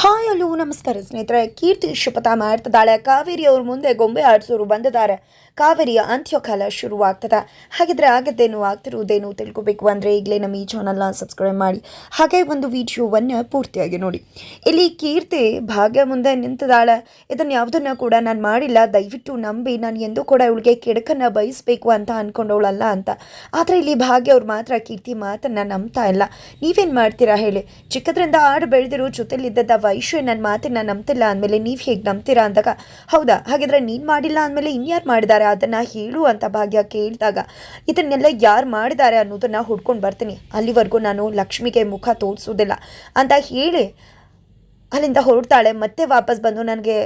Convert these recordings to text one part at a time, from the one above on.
Hi, ಅಲ್ಲೂ ನಮಸ್ಕಾರ ಸ್ನೇಹಿತರೆ. ಕೀರ್ತಿ ಶಪಥ ಮಾಡ್ತಿದ್ದಾಳೆ. ಕಾವೇರಿ ಅವ್ರ ಮುಂದೆ ಗೊಂಬೆ ಆಡಿಸೋರು ಬಂದಿದ್ದಾರೆ. ಕಾವೇರಿಯ ಅಂತ್ಯಕಾಲ ಶುರುವಾಗ್ತದೆ. ಹಾಗಿದ್ರೆ ಆಗದ್ದೇನು ಆಗ್ತಿರುವುದೇನು ತಿಳ್ಕೊಬೇಕು ಅಂದರೆ ಈಗಲೇ ನಮ್ಮ ಈ ಚಾನಲ್ನ ಸಬ್ಸ್ಕ್ರೈಬ್ ಮಾಡಿ. ಹಾಗೆ ಒಂದು ವಿಡಿಯೋವನ್ನು ಪೂರ್ತಿಯಾಗಿ ನೋಡಿ. ಇಲ್ಲಿ ಕೀರ್ತಿ ಭಾಗ್ಯ ಮುಂದೆ ನಿಂತಿದ್ದಾಳೆ. ಇದನ್ನು ಯಾವುದನ್ನು ಕೂಡ ನಾನು ಮಾಡಿಲ್ಲ. ದಯವಿಟ್ಟು ನಂಬಿ, ನಾನು ಎಂದೂ ಕೂಡ ಇವಳಿಗೆ ಕೆಡಕನ್ನು ಬಯಸಬೇಕು ಅಂತ ಅಂದ್ಕೊಂಡವಳಲ್ಲ ಅಂತ. ಆದರೆ ಇಲ್ಲಿ ಭಾಗ್ಯ ಅವ್ರು ಮಾತ್ರ ಕೀರ್ತಿ ಮಾತನ್ನು ನಂಬ್ತಾ ಇಲ್ಲ. ನೀವೇನು ಮಾಡ್ತೀರಾ ಹೇಳಿ. ಚಿಕ್ಕದ್ರಿಂದ ಆಡು ಬೆಳೆದಿರೋ ಜೊತೆಲಿದ್ದದ ವೈಶ್ಯ ನನ್ನ ಮಾತನ್ನ ನಂಬ್ತಿಲ್ಲ ಅಂದಮೇಲೆ ನೀವು ಹೇಗೆ ನಂಬ್ತೀರಾ ಅಂದಾಗ, ಹೌದಾ? ಹಾಗಿದ್ರೆ ನೀನು ಮಾಡಿಲ್ಲ ಅಂದಮೇಲೆ ಇನ್ಯಾರು ಮಾಡಿದ್ದಾರೆ? ಅದನ್ನು ಹೇಳು ಅಂತ ಭಾಗ್ಯ ಕೇಳಿದಾಗ, ಇದನ್ನೆಲ್ಲ ಯಾರು ಮಾಡಿದ್ದಾರೆ ಅನ್ನೋದನ್ನು ಹುಡ್ಕೊಂಡು ಬರ್ತೀನಿ. ಅಲ್ಲಿವರೆಗೂ ನಾನು ಲಕ್ಷ್ಮಿಗೆ ಮುಖ ತೋರಿಸೋದಿಲ್ಲ. ಅಂತ ಹೇಳಿ ಅಲ್ಲಿಂದ ಹೊರಡ್ತಾಳೆ. ಮತ್ತೆ ವಾಪಸ್ ಬಂದು ನನಗೆ,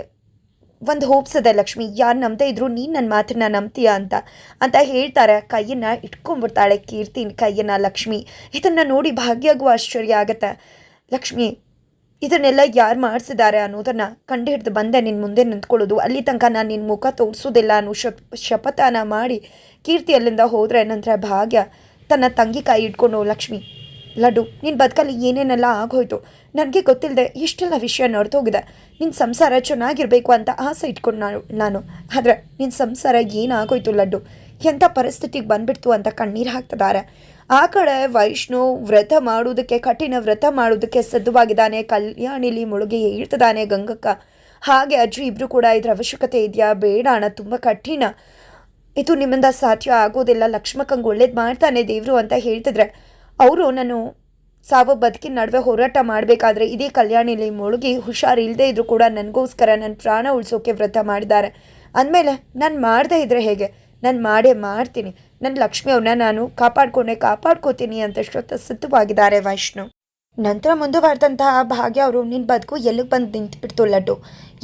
ಒಂದು ಹೋಪ್ಸ್ ಇದೆ ಲಕ್ಷ್ಮಿ. ಯಾರು ನಂಬದೇ ಇದ್ರು ನೀನು ನನ್ನ ಮಾತನ್ನ ನಂಬ್ತೀಯ ಅಂತ? ಅಂತ ಹೇಳ್ತಾರೆ. ಕೈಯನ್ನು ಇಟ್ಕೊಂಡ್ಬಿಡ್ತಾಳೆ ಕೀರ್ತಿ ಕೈಯನ್ನು ಲಕ್ಷ್ಮಿ. ಇದನ್ನು ನೋಡಿ ಭಾಗ್ಯಗೂ ಆಶ್ಚರ್ಯ ಆಗತ್ತೆ. ಲಕ್ಷ್ಮಿ ಇದನ್ನೆಲ್ಲ ಯಾರು ಮಾಡಿಸಿದ್ದಾರೆ ಅನ್ನೋದನ್ನು ಕಂಡು ಹಿಡಿದು ಬಂದೆ ನಿನ್ನ ಮುಂದೆ ನಿಂತ್ಕೊಳ್ಳೋದು. ಅಲ್ಲಿ ತನಕ ನಾನು ನಿನ್ನ ಮುಖ ತೋರಿಸೋದಿಲ್ಲ ಅನ್ನೋ ಶಪ್, ಶಪಥನ ಮಾಡಿ ಕೀರ್ತಿ ಅಲ್ಲಿಂದ ಹೋದರೆ ನಂತರ ಭಾಗ್ಯ ತನ್ನ ತಂಗಿ ಕೈ ಇಟ್ಕೊಂಡು ಲಕ್ಷ್ಮಿ, ಲಡ್ಡು ನಿನ್ನ ಬದುಕಲ್ಲಿ ಏನೇನೆಲ್ಲ ಆಗೋಯ್ತು? ನನಗೆ ಗೊತ್ತಿಲ್ಲದೆ ಇಷ್ಟೆಲ್ಲ ವಿಷಯ ನಡೆದೋಗಿದೆ. ನಿನ್ನ ಸಂಸಾರ ಚೆನ್ನಾಗಿರಬೇಕು ಅಂತ ಆಸೆ ಇಟ್ಕೊಂಡು ನಾನು ನಾನು. ಆದರೆ ನಿನ್ನ ಸಂಸಾರ ಏನಾಗೋಯ್ತು ಲಡ್ಡು? ಎಂಥ ಪರಿಸ್ಥಿತಿಗೆ ಬಂದ್ಬಿಡ್ತು ಅಂತ ಕಣ್ಣೀರು ಹಾಕ್ತಿದ್ದಾರೆ ಆ ಕಡೆ ವೈಷ್ಣು ವ್ರತ ಮಾಡುವುದಕ್ಕೆ, ಕಠಿಣ ವ್ರತ ಮಾಡುವುದಕ್ಕೆ ಸಿದ್ಧವಾಗಿದ್ದಾನೆ. ಕಲ್ಯಾಣಿಲಿ ಮುಳುಗಿ ಹೇಳ್ತಿದ್ದಾನೆ ಗಂಗಕ್ಕ. ಹಾಗೆ ಅಜ್ಜಿ ಇಬ್ರು ಕೂಡ ಇದ್ರ ಅವಶ್ಯಕತೆ ಇದೆಯಾ? ಬೇಡ ಅಣ್ಣ, ತುಂಬ ಕಠಿಣ. ಇದು ನಿಮ್ಮಿಂದ ಸಾಧ್ಯ ಆಗೋದಿಲ್ಲ. ಲಕ್ಷ್ಮಕ್ಕಂಗೆ ಒಳ್ಳೇದು ಮಾಡ್ತಾನೆ ದೇವರು ಅಂತ ಹೇಳ್ತಿದ್ರೆ ಅವರು ನಾನು ಸಾವು ಬದುಕಿನ ನಡುವೆ ಹೋರಾಟ ಮಾಡಬೇಕಾದ್ರೆ ಇದೇ ಕಲ್ಯಾಣಿಲಿ ಮುಳುಗಿ ಹುಷಾರು ಇಲ್ಲದೆ ಇದ್ರೂ ಕೂಡ ನನಗೋಸ್ಕರ ನನ್ನ ಪ್ರಾಣ ಉಳಿಸೋಕೆ ವ್ರತ ಮಾಡಿದ್ದಾರೆ. ಅಂದಮೇಲೆ ನಾನು ಮಾಡದೇ ಇದ್ರೆ ಹೇಗೆ? ನಾನು ಮಾಡೇ ಮಾಡ್ತೀನಿ. ನನ್ನ ಲಕ್ಷ್ಮಿ ನಾನು ಕಾಪಾಡ್ಕೊಂಡೆ ಕಾಪಾಡ್ಕೋತೀನಿ ಅಂತ ಶ್ರೋತ ಸಿದ್ಧವಾಗಿದ್ದಾರೆ ವೈಷ್ಣು. ನಂತರ ಮುಂದುವರೆದಂತಹ ಭಾಗ್ಯ ಅವರು ನಿನ್ನ ಬದುಕು ಎಲ್ಲಿಗೆ ಬಂದು ನಿಂತುಬಿಡ್ತು ಲಡ್ಡು?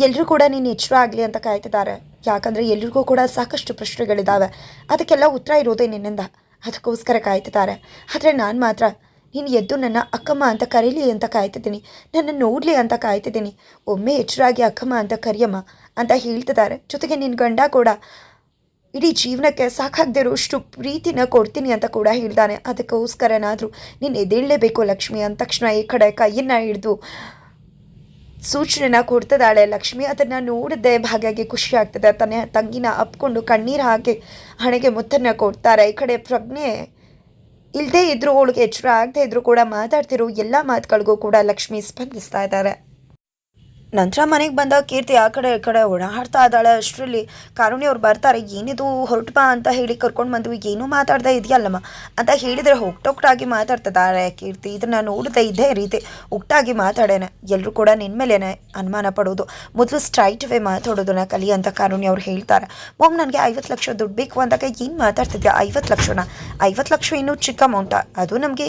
ಎಲ್ಲರೂ ಕೂಡ ನೀನು ಎಚ್ಚರ ಆಗಲಿ ಅಂತ ಕಾಯ್ತಿದ್ದಾರೆ. ಯಾಕಂದರೆ ಎಲ್ರಿಗೂ ಕೂಡ ಸಾಕಷ್ಟು ಪ್ರಶ್ನೆಗಳಿದ್ದಾವೆ ಅದಕ್ಕೆಲ್ಲ ಉತ್ತರ ಇರೋದೇ ನಿನ್ನಿಂದ. ಅದಕ್ಕೋಸ್ಕರ ಕಾಯ್ತಿದ್ದಾರೆ. ಆದರೆ ನಾನು ಮಾತ್ರ ನೀನು ಎದ್ದು ನನ್ನ ಅಕ್ಕಮ್ಮ ಅಂತ ಕರೀಲಿ ಅಂತ ಕಾಯ್ತಿದ್ದೀನಿ. ನನ್ನ ನೋಡಲಿ ಅಂತ ಕಾಯ್ತಿದ್ದೀನಿ. ಒಮ್ಮೆ ಎಚ್ಚರಾಗಿ ಅಕ್ಕಮ್ಮ ಅಂತ ಕರಿಯಮ್ಮ ಅಂತ ಹೇಳ್ತಿದ್ದಾರೆ. ಜೊತೆಗೆ ನಿನ್ನ ಗಂಡ ಕೂಡ ಇಡೀ ಜೀವನಕ್ಕೆ ಸಾಕಾಗದಿರೋಷ್ಟು ಪ್ರೀತಿನ ಕೊಡ್ತೀನಿ ಅಂತ ಕೂಡ ಹೇಳ್ತಾನೆ ಅದಕ್ಕೋಸ್ಕರನಾದರೂ ನೀನು ಎದ್ದೇಳಲೇಬೇಕು ಲಕ್ಷ್ಮಿ ಅಂದ ತಕ್ಷಣ ಈ ಕಡೆ ಕೈಯನ್ನು ಹಿಡಿದು ಸೂಚನೆನ ಕೊಡ್ತದಾಳೆ ಲಕ್ಷ್ಮಿ ಅದನ್ನು ನೋಡಿದ್ದೆ ಭಾಗ್ಯಾಗಿ ಖುಷಿ ಆಗ್ತದೆ. ತನ್ನ ತಂಗಿನ ಅಪ್ಕೊಂಡು ಕಣ್ಣೀರು ಹಾಕಿ ಹಣೆಗೆ ಮುತ್ತನ್ನು ಕೊಡ್ತಾರೆ. ಈ ಕಡೆ ಪ್ರಜ್ಞೆ ಇಲ್ಲದೇ ಇದ್ದರೂ ಅವಳಿಗೆ ಎಚ್ಚರ ಆಗದೆ ಇದ್ರೂ ಕೂಡ ಮಾತಾಡ್ತಿರೋ ಎಲ್ಲ ಮಾತುಗಳಿಗೂ ಕೂಡ ಲಕ್ಷ್ಮಿ ಸ್ಪಂದಿಸ್ತಾ ಇದ್ದಾರೆ. ನಂತರ ಮನೆಗೆ ಬಂದ ಕೀರ್ತಿ ಆ ಕಡೆ, ಈ ಕಡೆ ಓಡಾಡ್ತಾ ಇದ್ದಾಳೆ. ಅಷ್ಟರಲ್ಲಿ ಕಾರುಣಿ ಅವ್ರು ಬರ್ತಾರೆ. ಏನಿದು, ಹೊರಟು ಬಾ ಅಂತ ಹೇಳಿ ಕರ್ಕೊಂಡು ಬಂದ್ವಿ. ಏನೂ ಮಾತಾಡ್ದೆ ಇದೆಯಲ್ಲಮ್ಮ? ಅಂತ ಹೇಳಿದರೆ ಹೊಕ್ಟೊಕ್ಟಾಗಿ ಮಾತಾಡ್ತಿದ್ದಾರೆ ಕೀರ್ತಿ. ಇದನ್ನು ನೋಡಿದೆ ಇದೇ ರೀತಿ ಉಕ್ಟಾಗಿ ಮಾತಾಡೇನೆ. ಎಲ್ಲರೂ ಕೂಡ ನಿನ್ನ ಮೇಲೇನೆ ಅನುಮಾನ ಪಡೋದು. ಮೊದಲು ಸ್ಟ್ರೈಟ್ ವೇ ಮಾತಾಡೋದನ್ನ ಕಲಿ ಅಂತ ಕಾರುಣಿ ಅವ್ರು ಹೇಳ್ತಾರೆ. ಮೊಮ್ ನನಗೆ ಐವತ್ತು ಲಕ್ಷ ದುಡ್ಡು ಬೇಕು ಅಂದಾಗ ಏನು ಮಾತಾಡ್ತಿದ್ಯಾ? ಐವತ್ತು ಲಕ್ಷನ? ಐವತ್ತು ಲಕ್ಷ ಇನ್ನೂ ಚಿಕ್ಕ ಅಮೌಂಟ ಅದು ನಮಗೆ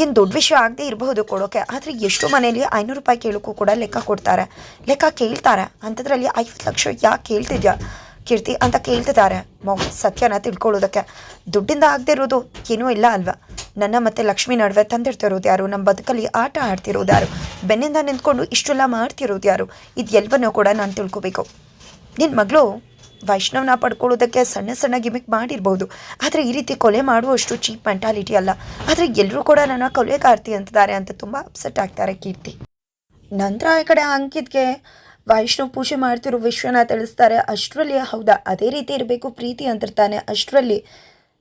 ಏನು ದೊಡ್ಡ ವಿಷಯ ಆಗದೆ ಇರಬಹುದು ಕೊಡೋಕೆ. ಆದರೆ ಎಷ್ಟು ಮನೇಲಿ ಐನೂರು ರೂಪಾಯಿ ಕೇಳೋಕ್ಕೂ ಕೂಡ ಲೆಕ್ಕ ಕೊಡ್ತಾರೆ. ಲೆಕ್ಕ ಕೇಳ್ತಾರೆ. ಅಂಥದ್ರಲ್ಲಿ ಐವತ್ತು ಲಕ್ಷ ಯಾಕೆ ಕೇಳ್ತಿದ್ಯಾ ಕೀರ್ತಿ ಅಂತ ಕೇಳ್ತಿದ್ದಾರೆ ಮೌ ಸತ್ಯನ ತಿಳ್ಕೊಳ್ಳೋದಕ್ಕೆ. ದುಡ್ಡಿಂದ ಆಗದೆ ಇರೋದು ಏನೂ ಇಲ್ಲ ಅಲ್ವಾ? ನನ್ನ ಮತ್ತು ಲಕ್ಷ್ಮಿ ನಡುವೆ ತಂದಿರ್ತಿರೋದು ಯಾರು? ನಮ್ಮ ಬದುಕಲ್ಲಿ ಆಟ ಆಡ್ತಿರೋದು ಯಾರು? ಬೆನ್ನಿಂದ ನಿಂತ್ಕೊಂಡು ಇಷ್ಟೆಲ್ಲ ಮಾಡ್ತಿರೋದು ಯಾರು? ಇದು ಎಲ್ಲವನ್ನೂ ಕೂಡ ನಾನು ತಿಳ್ಕೊಬೇಕು. ನಿನ್ನ ಮಗಳು ವೈಷ್ಣವನ ಪಡ್ಕೊಳ್ಳೋದಕ್ಕೆ ಸಣ್ಣ ಸಣ್ಣ ಗಿಮಿಕ್ ಮಾಡಿರ್ಬೋದು. ಆದರೆ ಈ ರೀತಿ ಕೊಲೆ ಮಾಡುವಷ್ಟು ಚೀಪ್ ಮೆಂಟಾಲಿಟಿ ಅಲ್ಲ. ಆದರೆ ಎಲ್ಲರೂ ಕೂಡ ನನ್ನ ಕೊಲೆಗಾರ್ತಿ ಅಂತಿದ್ದಾರೆ ಅಂತ ತುಂಬ ಅಪ್ಸೆಟ್ ಆಗ್ತಾರೆ ಕೀರ್ತಿ. ನಂತರ ಈ ಕಡೆ ಅಂಕಿತ್ಗೆ ವೈಷ್ಣವ್ ಪೂಜೆ ಮಾಡ್ತಿರೋ ವಿಶ್ವನ ತಿಳಿಸ್ತಾರೆ, ಅಷ್ಟರಲ್ಲಿ ಹೌದಾ? ಅದೇ ರೀತಿ ಇರಬೇಕು ಪ್ರೀತಿ ಅಂತಿರ್ತಾನೆ. ಅಷ್ಟರಲ್ಲಿ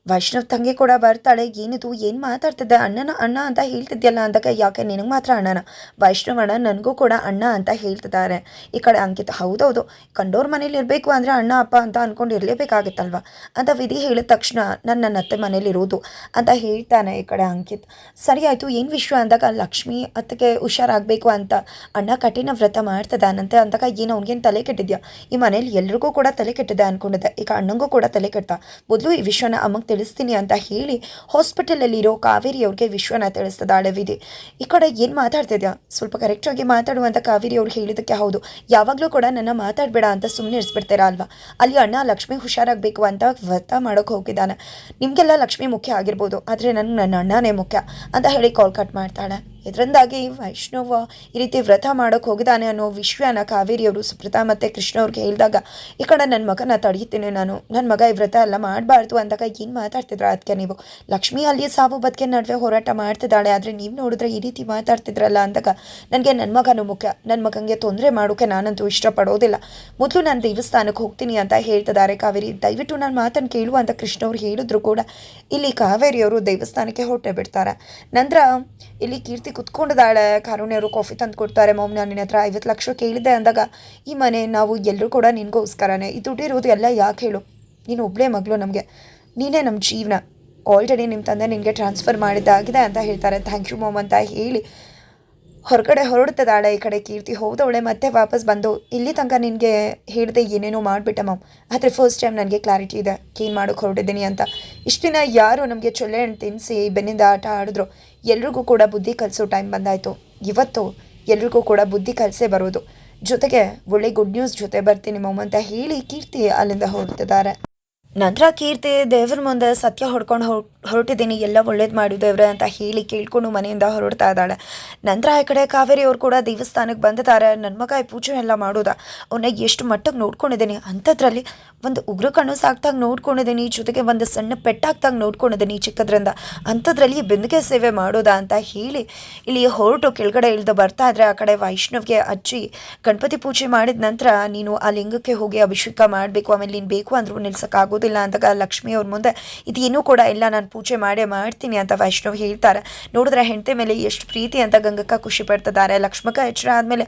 ವೈಷ್ಣವ್ ತಂಗಿ ಕೂಡ ಬರ್ತಾಳೆ. ಏನಿದು? ಏನು ಮಾತಾಡ್ತಿದ್ದೆ? ಅಣ್ಣನ ಅಣ್ಣ ಅಂತ ಹೇಳ್ತಿದ್ಯಲ್ಲ ಅಂದಾಗ ಯಾಕೆ ನಿನಗೆ ಮಾತ್ರ ಅಣ್ಣನ? ವೈಷ್ಣವ್ ಅಣ್ಣ ನನಗೂ ಕೂಡ ಅಣ್ಣ ಅಂತ ಹೇಳ್ತಿದ್ದಾರೆ. ಈ ಕಡೆ ಅಂಕಿತ, ಹೌದೌದು. ಕಂಡೋರ್ ಮನೇಲಿ ಇರಬೇಕು ಅಂದರೆ ಅಣ್ಣ, ಅಪ್ಪ ಅಂತ ಅಂದ್ಕೊಂಡು ಇರಲೇಬೇಕಾಗುತ್ತಲ್ವ? ಅಂತ ವಿಧಿ ಹೇಳಿದ ತಕ್ಷಣ ನನ್ನ ನನ್ನ ಅತ್ತೆ ಮನೇಲಿರೋದು ಅಂತ ಹೇಳ್ತಾನೆ ಈ ಕಡೆ ಅಂಕಿತ್. ಸರಿ ಆಯಿತು, ಏನು ವಿಶ್ವ ಅಂದಾಗ ಲಕ್ಷ್ಮಿ ಅತ್ತಿಗೆ ಹುಷಾರಾಗಬೇಕು ಅಂತ. ಅಣ್ಣ ಕಠಿಣ ವ್ರತ ಮಾಡ್ತದಾನಂತೆ ಅಂದಾಗ ಏನು, ಅವ್ನಿಗೇನು ತಲೆ ಕೆಟ್ಟಿದ್ಯಾ? ಈ ಮನೇಲಿ ಎಲ್ರಿಗೂ ಕೂಡ ತಲೆ ಕೆಟ್ಟಿದೆ ಅಂದ್ಕೊಂಡಿದ್ದೆ ಈಗ ಅಣ್ಣಂಗೂ ಕೂಡ ತಲೆ ಕೆಟ್ಟ. ಮೊದಲು ಈ ವಿಷಯನ ಅಮ್ಮಗೆ ತಿಳಿಸ್ತೀನಿ ಅಂತ ಹೇಳಿ ಹಾಸ್ಪಿಟಲಲ್ಲಿರೋ ಕಾವೇರಿ ಅವ್ರಿಗೆ ವಿಶ್ವನ ತಿಳಿಸ್ತದಾಳೆ ವಿಧಿ ಈ ಕಡೆ ಏನು ಮಾತಾಡ್ತಿದ್ಯಾ? ಸ್ವಲ್ಪ ಕರೆಕ್ಟಾಗಿ ಮಾತಾಡುವಂಥ ಕಾವೇರಿ ಅವ್ರು ಹೇಳಿದ್ದಕ್ಕೆ ಹೌದು. ಯಾವಾಗಲೂ ಕೂಡ ನನ್ನ ಮಾತಾಡಬೇಡ ಅಂತ ಸುಮ್ಮನೆ ಇರಿಸ್ಬಿಡ್ತೀರಾ ಅಲ್ವಾ? ಅಲ್ಲಿ ಅಣ್ಣ ಲಕ್ಷ್ಮಿ ಹುಷಾರಾಗಬೇಕು ಅಂತ ವ್ರತ ಮಾಡೋಕೆ ಹೋಗಿದ್ದಾನೆ. ನಿಮಗೆಲ್ಲ ಲಕ್ಷ್ಮಿ ಮುಖ್ಯ ಆಗಿರ್ಬೋದು, ಆದರೆ ನನಗೆ ನನ್ನ ಅಣ್ಣನೇ ಮುಖ್ಯ ಅಂತ ಹೇಳಿ ಕಾಲ್ ಕಟ್ ಮಾಡ್ತಾಳೆ. ಇದರಿಂದಾಗಿ ವೈಷ್ಣವ ಈ ರೀತಿ ವ್ರತ ಮಾಡೋಕ್ಕೆ ಹೋಗಿದ್ದಾನೆ ಅನ್ನೋ ವಿಶ್ವನ ಕಾವೇರಿಯವರು ಸುಪ್ರತಾ ಮತ್ತು ಕೃಷ್ಣ ಅವ್ರಿಗೆ ಹೇಳಿದಾಗ, ಈ ಕಡೆ ನನ್ನ ಮಗನ ತಡೆಯುತ್ತೇನೆ ನಾನು. ನನ್ನ ಮಗ ಈ ವ್ರತ ಎಲ್ಲ ಮಾಡಬಾರ್ದು ಅಂದಾಗ ಏನು ಮಾತಾಡ್ತಿದ್ರ ಅದಕ್ಕೆ ನೀವು? ಲಕ್ಷ್ಮಿ ಅಲ್ಲಿ ಸಾವು ಬದುಕೆ ನಡುವೆ ಹೋರಾಟ ಮಾಡ್ತಿದ್ದಾಳೆ, ಆದರೆ ನೀವು ನೋಡಿದ್ರೆ ಈ ರೀತಿ ಮಾತಾಡ್ತಿದ್ರಲ್ಲ ಅಂದಾಗ, ನನಗೆ ನನ್ನ ಮಗನೂ ಮುಖ್ಯ. ನನ್ನ ಮಗನಿಗೆ ತೊಂದರೆ ಮಾಡೋಕ್ಕೆ ನಾನಂತೂ ಇಷ್ಟಪಡೋದಿಲ್ಲ. ಮೊದಲು ನಾನು ದೇವಸ್ಥಾನಕ್ಕೆ ಹೋಗ್ತೀನಿ ಅಂತ ಹೇಳ್ತಿದ್ದಾರೆ ಕಾವೇರಿ. ದಯವಿಟ್ಟು ನನ್ನ ಮಾತನ್ನು ಕೇಳು ಅಂತ ಕೃಷ್ಣ ಅವ್ರು ಹೇಳಿದ್ರು ಕೂಡ ಇಲ್ಲಿ ಕಾವೇರಿಯವರು ದೇವಸ್ಥಾನಕ್ಕೆ ಹೊಟ್ಟೆ ಬಿಡ್ತಾರೆ. ನಂತರ ಇಲ್ಲಿ ಕೀರ್ತಿ ಕುತ್ಕೊಂಡಿದ್ದಾಳೆ. ಕಾರುಣ್ಯರು ಕಾಫಿ ತಂದು ಕೊಡ್ತಾರೆ. ಮೊಮ್ಮ ನಾನು ನಿನ್ನ ಹತ್ರ ಐವತ್ತು ಲಕ್ಷ ಕೇಳಿದ್ದೆ ಅಂದಾಗ, ಈ ಮನೆ ನಾವು ಎಲ್ಲರೂ ಕೂಡ ನಿನಗೋಸ್ಕರನೇ. ಈ ದುಡ್ಡಿರೋದು ಎಲ್ಲ ಯಾಕೆ ಹೇಳು? ನೀನು ಒಬ್ಬಳೇ ಮಗಳು ನಮಗೆ. ನೀನೇ ನಮ್ಮ ಜೀವನ. ಆಲ್ರೆಡಿ ನಿಮ್ಮ ತಂದೆ ನಿನಗೆ ಟ್ರಾನ್ಸ್ಫರ್ ಮಾಡಿದ್ದಾಗಿದೆ ಅಂತ ಹೇಳ್ತಾರೆ. ಥ್ಯಾಂಕ್ ಯು ಮಮ್ ಅಂತ ಹೇಳಿ ಹೊರಗಡೆ ಹೊರಡ್ತದಾಳೆ ಈ ಕಡೆ ಕೀರ್ತಿ ಹೋದವಳೆ, ಮತ್ತೆ ವಾಪಸ್ ಬಂದು, ಇಲ್ಲಿ ತನಕ ನಿನಗೆ ಹೇಳಿದೆ ಏನೇನೋ ಮಾಡಿಬಿಟ್ಟೆ ಮ್ಯಾಮ್ ಆದರೆ ಫಸ್ಟ್ ಟೈಮ್ ನನಗೆ ಕ್ಲಾರಿಟಿ ಇದೆ. ಕ್ಲೀನ್ ಮಾಡೋಕೆ ಹೊರಟಿದ್ದೀನಿ ಅಂತ. ಇಷ್ಟು ದಿನ ಯಾರು ನಮಗೆ ಚೊಳ್ಳೆ ಹಣ್ಣು ತಿನ್ನಿಸಿ ಬೆನ್ನಿಂದ ಆಟ ಆಡಿದ್ರು? ಎಲ್ರಿಗೂ ಕೂಡ ಬುದ್ಧಿ ಕಲಿಸೋ ಟೈಮ್ ಬಂದಾಯಿತು. ಇವತ್ತು ಎಲ್ರಿಗೂ ಕೂಡ ಬುದ್ಧಿ ಕಲಿಸೇ ಬರೋದು. ಜೊತೆಗೆ ಒಳ್ಳೆ ಗುಡ್ ನ್ಯೂಸ್ ಜೊತೆ ಬರ್ತೀನಿ ಮಮ್ಮ ಅಂತ ಹೇಳಿ ಕೀರ್ತಿ ಅಲ್ಲಿಂದ ಹೊರಡ್ತಿದ್ದಾರೆ. ನಂತರ ಕೀರ್ತಿ ದೇವ್ರ ಮುಂದೆ ಸತ್ಯ ಹೊಡ್ಕೊಂಡು ಹೊರ್, ಹೊರಟಿದ್ದೀನಿ, ಎಲ್ಲ ಒಳ್ಳೇದು ಮಾಡು ದೇವ್ರೆ ಅಂತ ಹೇಳಿ ಕೇಳ್ಕೊಂಡು ಮನೆಯಿಂದ ಹೊರಡ್ತಾ ಇದ್ದಾಳೆ. ನಂತರ ಈ ಕಡೆ ಕಾವೇರಿ ಅವ್ರು ಕೂಡ ದೇವಸ್ಥಾನಕ್ಕೆ ಬಂದಿದ್ದಾರೆ. ನನ್ನ ಮಗ ಪೂಜೆ ಎಲ್ಲ ಮಾಡೋದ. ಅವನ್ನ ಎಷ್ಟು ಮಟ್ಟಕ್ಕೆ ನೋಡ್ಕೊಂಡಿದ್ದೀನಿ. ಅಂಥದ್ರಲ್ಲಿ ಒಂದು ಉಗ್ರ ಕಣ್ಣು ಸಾಕ್ದಾಗ ನೋಡ್ಕೊಂಡಿದ್ದೀನಿ. ಜೊತೆಗೆ ಒಂದು ಸಣ್ಣ ಪೆಟ್ಟಾಗ್ತಾಗ ನೋಡ್ಕೊಂಡಿದ್ದೀನಿ ಚಿಕ್ಕದ್ರಿಂದ. ಅಂಥದ್ರಲ್ಲಿ ಬೆಂದಿಗೆ ಸೇವೆ ಮಾಡೋದಾ ಅಂತ ಹೇಳಿ ಇಲ್ಲಿ ಹೊರಟು ಕೆಳಗಡೆ ಇಳಿದು ಬರ್ತಾ ಇದ್ರೆ ಆ ಕಡೆ ವೈಷ್ಣವ್ಗೆ ಅಜ್ಜಿ ಗಣಪತಿ ಪೂಜೆ ಮಾಡಿದ ನಂತರ ನೀನು ಆ ಲಿಂಗಕ್ಕೆ ಹೋಗಿ ಅಭಿಷೇಕ ಮಾಡಬೇಕು, ಆಮೇಲೆ ನೀನು ಬೇಕು ಅಂದ್ರೂ ನಿಲ್ಸೋಕ್ಕಾಗೋದಿಲ್ಲ ಅಂತ ಲಕ್ಷ್ಮಿ ಅವ್ರ ಮುಂದೆ. ಇದೇನೂ ಕೂಡ ಇಲ್ಲ, ನಾನು ಪೂಜೆ ಮಾಡೇ ಮಾಡ್ತೀನಿ ಅಂತ ವೈಷ್ಣವ್ ಹೇಳ್ತಾರೆ. ನೋಡಿದ್ರೆ ಹೆಂಡತಿ ಮೇಲೆ ಎಷ್ಟು ಪ್ರೀತಿ ಅಂತ ಗಂಗಕ್ಕ ಖುಷಿ ಪಡ್ತಿದ್ದಾರೆ. ಲಕ್ಷ್ಮಕ್ಕ ಎಚ್ಚರ ಆದಮೇಲೆ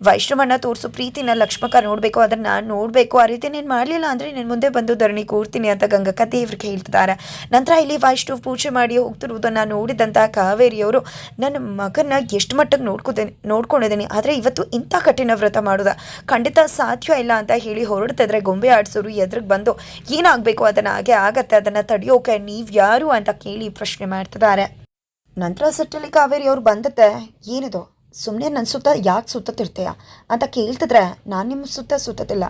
ವೈಷ್ಣವನ್ನ ತೋರಿಸು, ಪ್ರೀತಿನ ಲಕ್ಷ್ಮಕ ನೋಡಬೇಕು ಅದನ್ನು ನಾನು ನೋಡಬೇಕು, ಆ ರೀತಿ ನೀನು ಮಾಡಲಿಲ್ಲ ಅಂದರೆ ನೀನು ಮುಂದೆ ಬಂದು ಧರಣಿ ಕೂರ್ತೀನಿ ಅಂತ ಗಂಗಕ್ಕ ದೇವ್ರಿಗೆ ಹೇಳ್ತಿದ್ದಾರೆ. ನಂತರ ಇಲ್ಲಿ ವೈಷ್ಣವ್ ಪೂಜೆ ಮಾಡಿ ಹೋಗ್ತಿರುವುದನ್ನು ನೋಡಿದಂಥ ಕಾವೇರಿಯವರು, ನನ್ನ ಮಗನ ಎಷ್ಟು ಮಟ್ಟಕ್ಕೆ ನೋಡ್ಕೋತೀನಿ, ನೋಡ್ಕೊಂಡಿದ್ದೀನಿ, ಆದರೆ ಇವತ್ತು ಇಂಥ ಕಠಿಣ ವ್ರತ ಮಾಡೋದ. ಖಂಡಿತ ಸಾಧ್ಯ ಇಲ್ಲ ಅಂತ ಹೇಳಿ ಹೊರಡ್ತಿದ್ರೆ ಗೊಂಬೆ ಆಡಿಸೋರು ಎದುರಿಗೆ ಬಂದು ಏನಾಗಬೇಕು ಅದನ್ನು ಹಾಗೆ ಆಗತ್ತೆ, ಅದನ್ನು ತಡೆಯೋಕೆ ನೀವು ಯಾರು? ಅಂತ ಕೇಳಿ ಪ್ರಶ್ನೆ ಮಾಡ್ತಿದ್ದಾರೆ. ನಂತರ ಸೆಟ್ಟಲ್ಲಿ ಕಾವೇರಿ ಅವ್ರು ಬಂದತ್ತೆ ಏನಿದು? ಸುಮ್ಮನೆ ನನ್ನ ಸುತ್ತ ಯಾಕೆ ಸುತ್ತತಿರ್ತೀಯ? ಅಂತ ಕೇಳ್ತಿದ್ರೆ ನಾನು ನಿಮ್ಮ ಸುತ್ತ ಸುತ್ತತಿಲ್ಲ.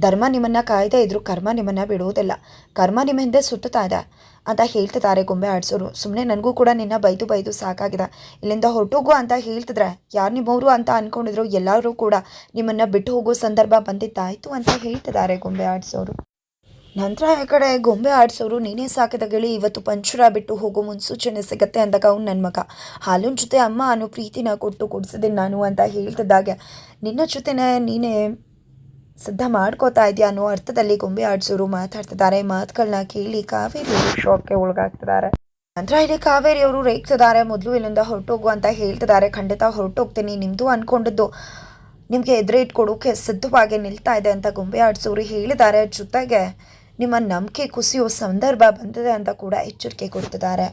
ಧರ್ಮ ನಿಮ್ಮನ್ನು ಕಾಯ್ದೆ ಇದ್ರು ಕರ್ಮ ನಿಮ್ಮನ್ನು ಬಿಡುವುದಿಲ್ಲ ಕರ್ಮ ನಿಮ್ಮ ಹಿಂದೆ ಸುತ್ತುತ್ತಾ ಇದೆ ಅಂತ ಹೇಳ್ತಿದ್ದಾರೆ ಗೊಂಬೆ ಆಡಿಸೋರು. ಸುಮ್ಮನೆ ನನಗೂ ಕೂಡ ನಿನ್ನ ಬೈದು ಬೈದು ಸಾಕಾಗಿದೆ. ಇಲ್ಲಿಂದ ಹೊರಟೋಗು ಅಂತ ಹೇಳ್ತಿದ್ರೆ ಯಾರು ನಿಮ್ಮವರು ಅಂತ ಅಂದ್ಕೊಂಡಿದ್ರು ಎಲ್ಲರೂ ಕೂಡ ನಿಮ್ಮನ್ನು ಬಿಟ್ಟು ಹೋಗೋ ಸಂದರ್ಭ ಬಂದಿದ್ದಾಯಿತು ಅಂತ ಹೇಳ್ತಿದ್ದಾರೆ ಗೊಂಬೆ ಆಡ್ಸೋರು. ನಂತರ ಈ ಕಡೆ ಗೊಂಬೆ ಆಡಿಸೋರು ನೀನೇ ಸಾಕಿದ ಗಿಳಿ ಇವತ್ತು ಪಂಚುರ ಬಿಟ್ಟು ಹೋಗೋ ಮುನ್ಸೂಚನೆ ಸಿಗತ್ತೆ ಅಂದಾಗ ಅವ್ನು ನನ್ನ ಮಗ. ಹಾಲಿನ ಜೊತೆ ಅಮ್ಮ ಅನ್ನೋ ಪ್ರೀತಿನ ಕೊಟ್ಟು ಕೊಡಿಸಿದ್ದೀನಿ ನಾನು ಅಂತ ಹೇಳ್ತಿದ್ದಾಗೆ ನಿನ್ನ ಜೊತೆನೇ ನೀನೇ ಸಿದ್ಧ ಮಾಡ್ಕೋತಾ ಇದೆಯಾ ಅನ್ನೋ ಅರ್ಥದಲ್ಲಿ ಗೊಂಬೆ ಆಡಿಸೋರು ಮಾತಾಡ್ತಿದ್ದಾರೆ. ಮಾತುಗಳನ್ನ ಕೇಳಿ ಕಾವೇರಿ ಶಾಕ್ಗೆ ಒಳಗಾಗ್ತಿದ್ದಾರೆ. ನಂತರ ಇಲ್ಲಿ ಕಾವೇರಿ ಅವರು ರೇಗ್ತಿದ್ದಾರೆ. ಮೊದಲು ಇಲ್ಲಿಂದ ಹೊರಟೋಗು ಅಂತ ಹೇಳ್ತಿದ್ದಾರೆ. ಖಂಡಿತ ಹೊರಟೋಗ್ತೀನಿ. ನಿಮ್ಮದು ಅಂದ್ಕೊಂಡಿದ್ದು ನಿಮಗೆ ಎದುರು ಇಟ್ಕೊಡೋಕೆ ಸಿದ್ಧವಾಗಿ ನಿಲ್ತಾ ಇದೆ ಅಂತ ಗೊಂಬೆ ಆಡಿಸೋರು ಹೇಳಿದ್ದಾರೆ. ಜೊತೆಗೆ ನಿಮ್ಮ ನಂಬಿಕೆ ಕುಸಿಯೋ ಸಂದರ್ಭ ಬಂದಿದೆ ಅಂತ ಕೂಡ ಎಚ್ಚರಿಕೆ ಕೊಡ್ತಿದ್ದಾರೆ.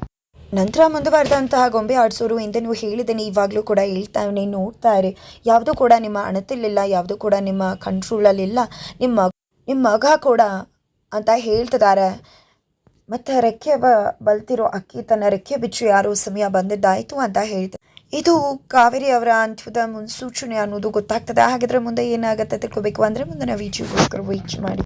ನಂತರ ಮುಂದುವರೆದಂತಹ ಗೊಂಬೆ ಆಡಿಸೋರು ಎಂದು ನೀವು ಹೇಳಿದ್ದೀನಿ, ಇವಾಗಲೂ ಕೂಡ ಹೇಳ್ತಾನೆ ನೋಡ್ತಾ ಇರಿ. ಯಾವುದು ಕೂಡ ನಿಮ್ಮ ಅಣತಿಲಿಲ್ಲ, ಯಾವುದು ಕೂಡ ನಿಮ್ಮ ಕಂಟ್ರೋಲಲ್ಲಿಲ್ಲ, ನಿಮ್ಮ ನಿಮ್ಮ ಮಗ ಕೂಡ ಅಂತ ಹೇಳ್ತಿದ್ದಾರೆ. ಮತ್ತು ರೆಕ್ಕೆ ಬ ಬಲ್ತಿರೋ ಅಕ್ಕಿ, ತನ್ನ ರೆಕ್ಕೆ ಬಿಚ್ಚು ಯಾರೋ ಸಮಯ ಬಂದಿದ್ದಾಯಿತು ಅಂತ ಹೇಳ್ತಾರೆ ಇದು ಕಾವೇರಿ ಅವರ ಅಂತ್ಯದ ಮುನ್ಸೂಚನೆ ಅನ್ನೋದು ಗೊತ್ತಾಗ್ತದೆ. ಹಾಗಿದ್ರೆ ಮುಂದೆ ಏನಾಗುತ್ತೆ ತಿಳ್ಕೊಬೇಕು ಅಂದರೆ ಮುಂದಿನ ವಿಡಿಯೋಗೋಸ್ಕರ ವೀಚ್ ಮಾಡಿ.